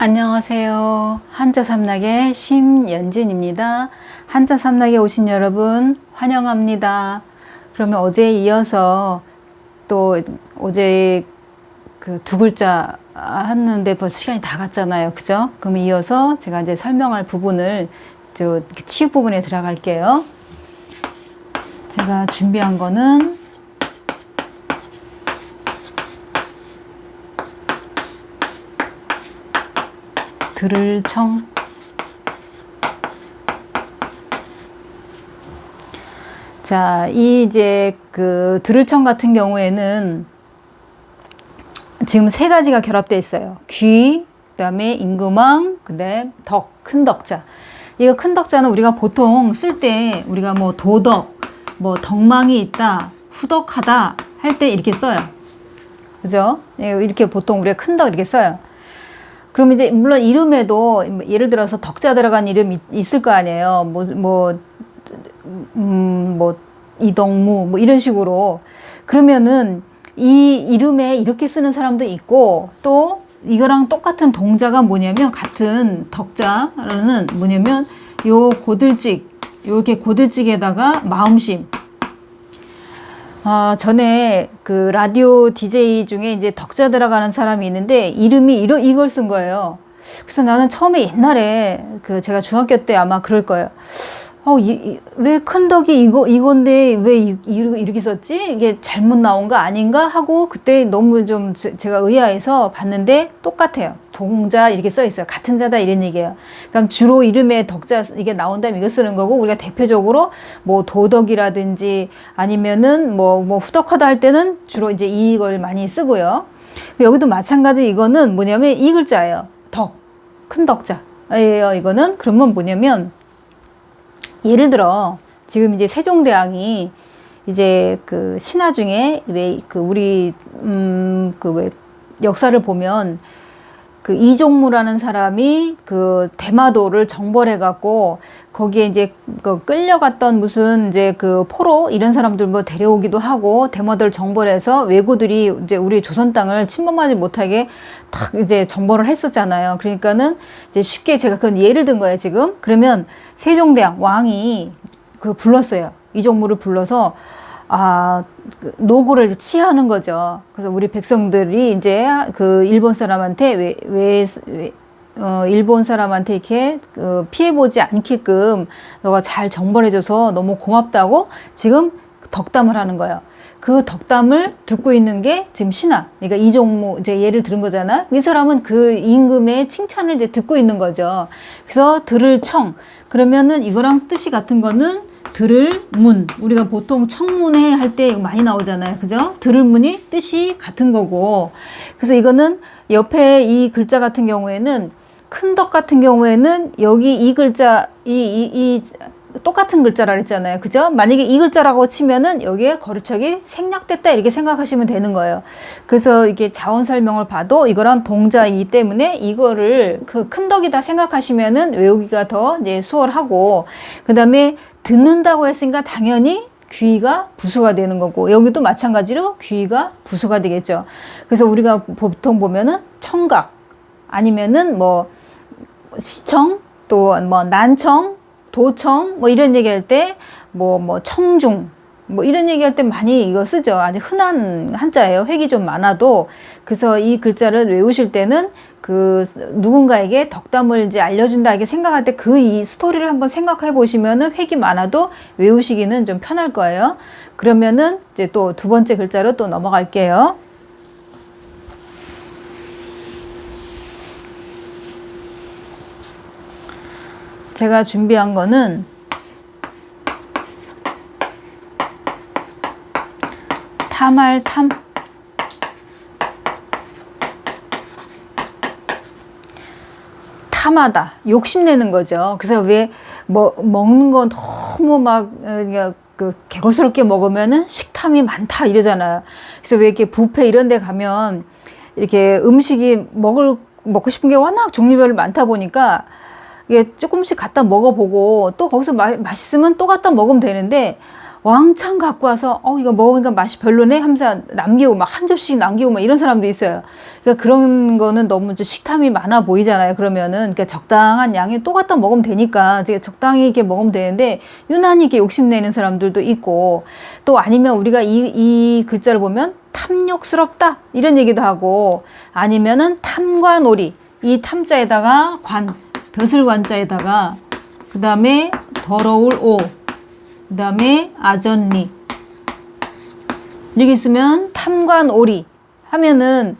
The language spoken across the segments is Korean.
안녕하세요. 한자 삼락의 심연진입니다. 한자 삼락에 오신 여러분 환영합니다. 그러면 어제에 이어서 또 어제 그 두 글자 했는데 벌써 시간이 다 갔잖아요. 그죠? 그럼 이어서 제가 이제 설명할 부분을 저 치유 부분에 들어갈게요. 제가 준비한 거는 들을 청 자, 이 이제 그 들을청 같은 경우에는 지금 세 가지가 결합되어 있어요. 귀, 그다음에 임금왕, 그다음에 덕, 큰 덕자. 이거 큰 덕자는 우리가 보통 쓸 때 우리가 뭐 도덕, 뭐 덕망이 있다, 후덕하다 할 때 이렇게 써요. 그죠? 예, 이렇게 보통 우리가 큰 덕 이렇게 써요. 그럼 이제 물론 이름에도 예를 들어서 덕자 들어간 이름 있을 거 아니에요. 뭐, 뭐, 음, 뭐, 이동무, 뭐 이런 식으로. 그러면은 이 이름에 이렇게 쓰는 사람도 있고 또 이거랑 똑같은 동자가 뭐냐면 같은 덕자는 뭐냐면 요 고들직, 요렇게 고들직에다가 마음심. 아, 전에 그 라디오 DJ 중에 이제 덕자 들어가는 사람이 있는데 이름이 이러, 이걸 쓴 거예요. 그래서 나는 처음에 옛날에 그 제가 중학교 때 아마 그럴 거예요. 어, 왜큰 덕이 이거, 이건데 왜 이, 이렇게 썼지? 이게 잘못 나온 거 아닌가? 하고 그때 너무 좀 제 가 의아해서 봤는데 똑같아요. 동자 이렇게 써 있어요. 같은 자다 이런 얘기예요. 그럼 주로 이름에 덕자 이게 나온다면 이거 쓰는 거고 우리가 대표적으로 뭐 도덕이라든지 아니면은 뭐, 뭐 후덕하다 할 때는 주로 이제 이걸 많이 쓰고요. 여기도 마찬가지 이거는 뭐냐면 이 글자예요. 덕. 큰 덕자 예요. 이거는 그러면 뭐냐면 예를 들어 지금 이제 세종대왕이 이제 그 신화 중에 왜 그 우리 음그 왜 역사를 보면 그 이종무라는 사람이 그 대마도를 정벌해 갖고 거기에 이제 그 끌려갔던 무슨 이제 그 포로 이런 사람들 뭐 데려오기도 하고 대마도를 정벌해서 왜구들이 이제 우리 조선 땅을 침범하지 못하게 탁 이제 정벌을 했었잖아요. 그러니까는 이제 쉽게 제가 그건 예를 든 거예요, 지금. 그러면 세종대왕 왕이 그 불렀어요. 이종무를 불러서 아, 그 노고를 취하는 거죠. 그래서 우리 백성들이 이제 그 일본 사람한테 왜, 왜, 왜 어, 일본 사람한테 이렇게 그 피해보지 않게끔 너가 잘 정벌해줘서 너무 고맙다고 지금 덕담을 하는 거예요. 그 덕담을 듣고 있는 게 지금 신하. 그러니까 이종무 이제 예를 들은 거잖아. 이 사람은 그 임금의 칭찬을 이제 듣고 있는 거죠. 그래서 들을 청. 그러면은 이거랑 뜻이 같은 거는 들을 문. 우리가 보통 청문회 할 때 많이 나오잖아요. 그죠? 들을 문이 뜻이 같은 거고. 그래서 이거는 옆에 이 글자 같은 경우에는 큰 덕 같은 경우에는 여기 이 글자, 이, 이, 이 똑같은 글자라 그랬잖아요. 그죠? 만약에 이 글자라고 치면은 여기에 거르척이 생략됐다 이렇게 생각하시면 되는 거예요. 그래서 이게 자원 설명을 봐도 이거랑 동자이기 때문에 이거를 그 큰 덕이다 생각하시면은 외우기가 더 이제 수월하고 그다음에 듣는다고 했으니까 당연히 귀가 부수가 되는 거고 여기도 마찬가지로 귀가 부수가 되겠죠. 그래서 우리가 보통 보면은 청각 아니면은 뭐 시청 또 뭐 난청 도청 뭐 이런 얘기할 때 뭐뭐 뭐 청중 뭐 이런 얘기할 때 많이 이거 쓰죠. 아주 흔한 한자예요. 획이 좀 많아도 그래서 이 글자를 외우실 때는 그 누군가에게 덕담을 이제 알려준다 이렇게 생각할 때 그 이 스토리를 한번 생각해 보시면은 획이 많아도 외우시기는 좀 편할 거예요. 그러면은 이제 또 두 번째 글자로 또 넘어갈게요. 제가 준비한 거는 탐할 탐 탐하다 욕심내는 거죠. 그래서 왜 뭐 먹는 건 너무 막 그 개걸스럽게 먹으면은 식탐이 많다 이러잖아요. 그래서 왜 이렇게 뷔페 이런 데 가면 이렇게 음식이 먹을 먹고 싶은 게 워낙 종류별로 많다 보니까 이게 조금씩 갖다 먹어보고 또 거기서 마, 맛있으면 또 갖다 먹으면 되는데 왕창 갖고 와서 어 이거 먹으니까 맛이 별로네 하면서 남기고 막 한 접시 남기고 막 이런 사람도 있어요. 그러니까 그런 거는 너무 좀 식탐이 많아 보이잖아요. 그러면은 그러니까 적당한 양에 또 갖다 먹으면 되니까 되게 적당히 이렇게 먹으면 되는데 유난히 이렇게 욕심내는 사람들도 있고 또 아니면 우리가 이, 이 글자를 보면 탐욕스럽다 이런 얘기도 하고 아니면은 탐관오리 이 탐자에다가 관 벼슬관자에다가 그 다음에 더러울 오 그 다음에 아전리 이렇게 쓰면 탐관오리 하면은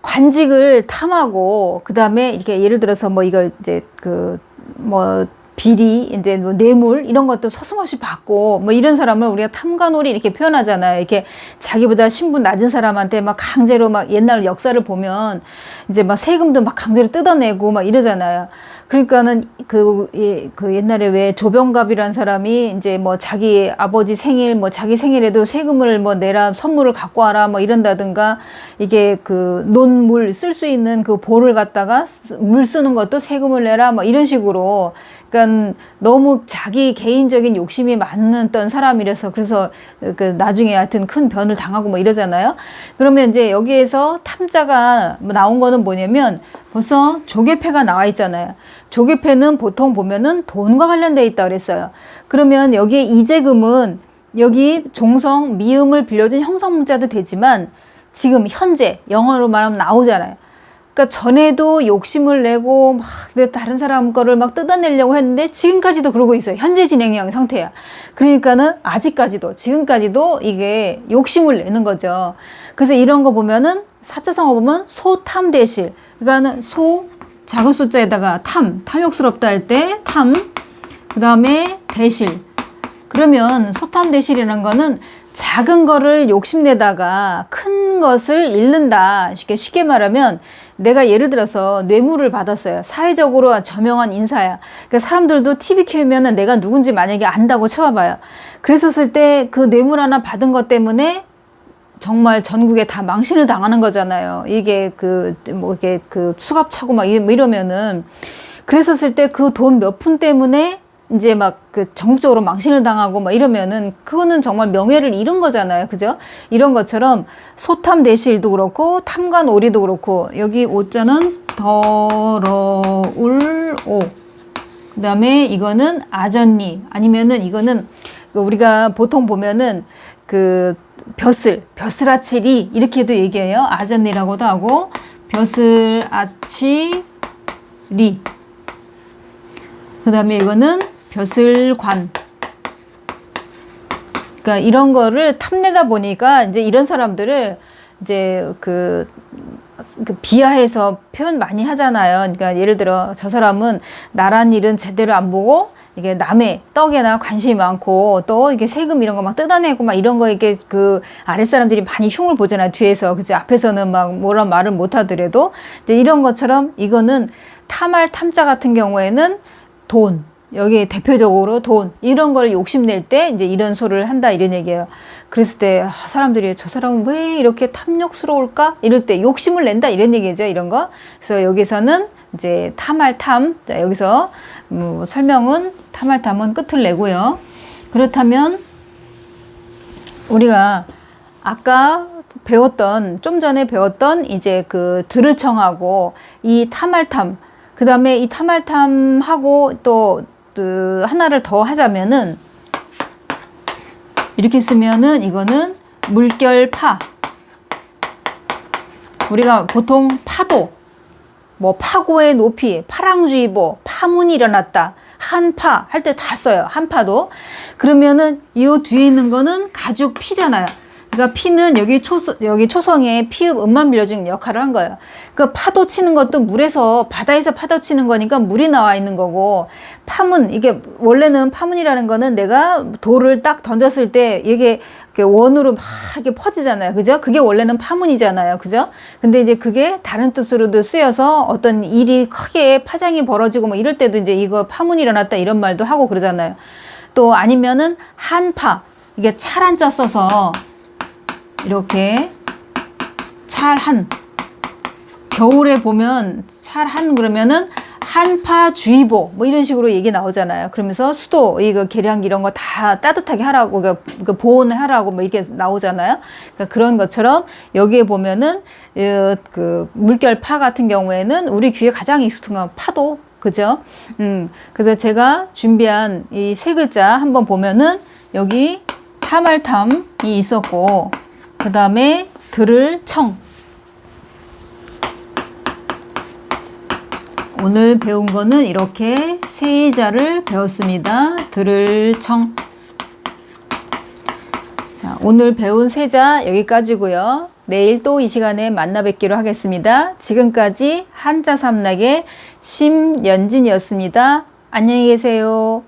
관직을 탐하고 그 다음에 이렇게 예를 들어서 뭐 이걸 이제 그 뭐 비리 이제 뭐 뇌물 이런 것도 서슴없이 받고 뭐 이런 사람을 우리가 탐관오리 이렇게 표현하잖아요. 이렇게 자기보다 신분 낮은 사람한테 막 강제로 막 옛날 역사를 보면 이제 막 세금도 막 강제로 뜯어내고 막 이러잖아요. 그러니까는 그, 예, 그 옛날에 왜 조병갑이라는 사람이 이제 뭐 자기 아버지 생일 뭐 자기 생일에도 세금을 뭐 내라 선물을 갖고 와라 뭐 이런다든가 이게 그 논물 쓸 수 있는 그 볼을 갖다가 쓰- 물 쓰는 것도 세금을 내라 뭐 이런 식으로 그러니까 너무 자기 개인적인 욕심이 많았던 사람이라서 그래서 그 나중에 하여튼 큰 변을 당하고 뭐 이러잖아요. 그러면 이제 여기에서 탐자가 뭐 나온 거는 뭐냐면 벌써 조개패가 나와 있잖아요. 조개패는 보통 보면은 돈과 관련돼 있다 그랬어요. 그러면 여기에 이재금은 여기 종성 미음을 빌려준 형성 문자도 되지만 지금 현재 영어로 말하면 나오잖아요. 그러니까 전에도 욕심을 내고 막 다른 사람 거를 막 뜯어내려고 했는데 지금까지도 그러고 있어요. 현재 진행형 상태야. 그러니까는 아직까지도 지금까지도 이게 욕심을 내는 거죠. 그래서 이런 거 보면은 사자성어 보면 소탐대실. 그러니까는 소 작은 숫자에다가 탐 탐욕스럽다 할 때 탐. 그다음에 대실. 그러면 소탐대실이라는 거는 작은 거를 욕심내다가 큰 것을 잃는다. 쉽게 쉽게 말하면 내가 예를 들어서 뇌물을 받았어요. 사회적으로 저명한 인사야. 그러니까 사람들도 TV 켜면은 내가 누군지 만약에 안다고 쳐봐봐요. 그랬었을 때 그 뇌물 하나 받은 것 때문에 정말 전국에 다 망신을 당하는 거잖아요. 이게 그, 뭐, 이게 그 수갑 차고 막 이- 뭐 이러면은. 그랬었을 때 그 돈 몇 푼 때문에 이제 막그 전국적으로 망신을 당하고 막 이러면은 그거는 정말 명예를 잃은 거잖아요. 그죠? 이런 것처럼 소탐 대실도 그렇고 탐관 오리도 그렇고 여기 오자는 더러울 오. 그 다음에 이거는 아전니 아니면은 이거는 그 우리가 보통 보면은 그 벼슬 벼슬아치리 이렇게도 얘기해요 아전니라고도 하고 벼슬아치리 그 다음에 이거는 벼슬관 그러니까 이런 거를 탐내다 보니까 이제 이런 사람들을 이제 그, 그 비하해서 표현 많이 하잖아요. 그러니까 예를 들어 저 사람은 나란 일은 제대로 안 보고 이게 남의 떡에나 관심이 많고 또 이게 세금 이런 거 막 뜯어내고 막 이런 거 이게 그 아랫사람들이 많이 흉을 보잖아요. 뒤에서. 그죠? 앞에서는 막 뭐라 말을 못 하더라도 이제 이런 것처럼 이거는 탐할 탐자 같은 경우에는 돈, 여기 대표적으로 돈 이런 걸 욕심낼 때 이제 이런 소리를 한다 이런 얘기예요. 그랬을 때 아, 사람들이 저 사람은 왜 이렇게 탐욕스러울까 이럴 때 욕심을 낸다 이런 얘기죠 이런 거. 그래서 여기서는 이제 탐할 탐 자, 여기서 뭐 설명은 탐할 탐은 끝을 내고요. 그렇다면 우리가 아까 배웠던 좀 전에 배웠던 이제 그 들을 청하고 이 탐할 탐 그 다음에 이 탐할탐하고 또 그 하나를 더 하자면은 이렇게 쓰면은 이거는 물결파 우리가 보통 파도 뭐 파고의 높이, 파랑주의보, 파문이 일어났다. 한파 할 때 다 써요. 한파도. 그러면은 이 뒤에 있는 거는 가죽 피잖아요. 그러니까 피는 여기 초 여기 초성에 피읍 음만 빌려주는 역할을 한 거예요. 그 파도 치는 것도 물에서 바다에서 파도 치는 거니까 물이 나와 있는 거고 파문 이게 원래는 파문이라는 거는 내가 돌을 딱 던졌을 때 이게 원으로 막 이렇게 퍼지잖아요. 그죠? 그게 원래는 파문이잖아요. 그죠? 근데 이제 그게 다른 뜻으로도 쓰여서 어떤 일이 크게 파장이 벌어지고 뭐 이럴 때도 이제 이거 파문이 일어났다 이런 말도 하고 그러잖아요. 또 아니면은 한파 이게 찰 한자 써서 이렇게 찰한 겨울에 보면 찰한 그러면은 한파주의보 뭐 이런 식으로 얘기 나오잖아요. 그러면서 수도 이거 계량기 이런 거 다 따뜻하게 하라고 그러니까 그 보온하라고 뭐 이렇게 나오잖아요. 그러니까 그런 것처럼 여기에 보면은 어, 그 물결파 같은 경우에는 우리 귀에 가장 익숙한 건 파도 그죠? 음 그래서 제가 준비한 이 세 글자 한번 보면은 여기 타말탐이 있었고 그 다음에 들을 청 오늘 배운 거는 이렇게 세자를 배웠습니다. 들을 청. 자, 오늘 배운 세자 여기까지고요. 내일 또 이 시간에 만나 뵙기로 하겠습니다. 지금까지 한자 삼락의 심연진이었습니다. 안녕히 계세요.